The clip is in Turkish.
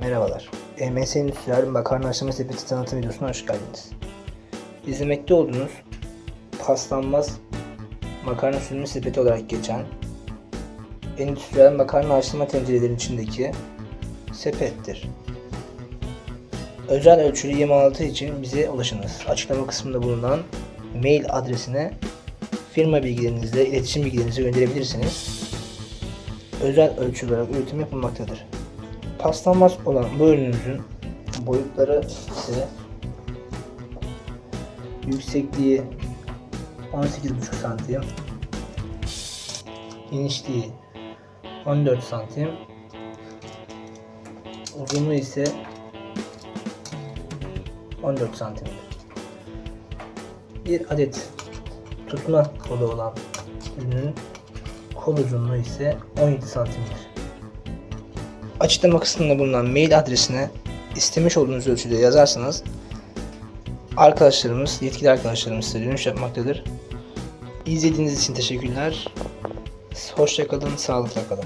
Merhabalar. EMS Endüstriyel Makarna Aşama Sepeti tanıtım videosuna hoş geldiniz. İzlemekte olduğunuz paslanmaz makarna sürümü sepeti olarak geçen endüstriyel makarna haşlama tencerelerinin içindeki sepettir. Özel ölçülü 26 için bize ulaşınız. Açıklama kısmında bulunan mail adresine firma bilgilerinizle iletişim bilgilerinizi gönderebilirsiniz. Özel ölçü olarak üretim yapılmaktadır. Paslanmaz olan bu ürünümüzün boyutları ise yüksekliği 18,5 santim genişliği 14 santim uzunluğu ise 14 santimdir. Bir adet tutma kolu olan ürünün kol uzunluğu ise 17 santimdir. Açıklama kısmında bulunan mail adresine istemiş olduğunuz ölçüde yazarsanız arkadaşlarımız, yetkili arkadaşlarımız size dönüş yapmaktadır. İzlediğiniz için teşekkürler. Hoşçakalın, sağlıkla kalın.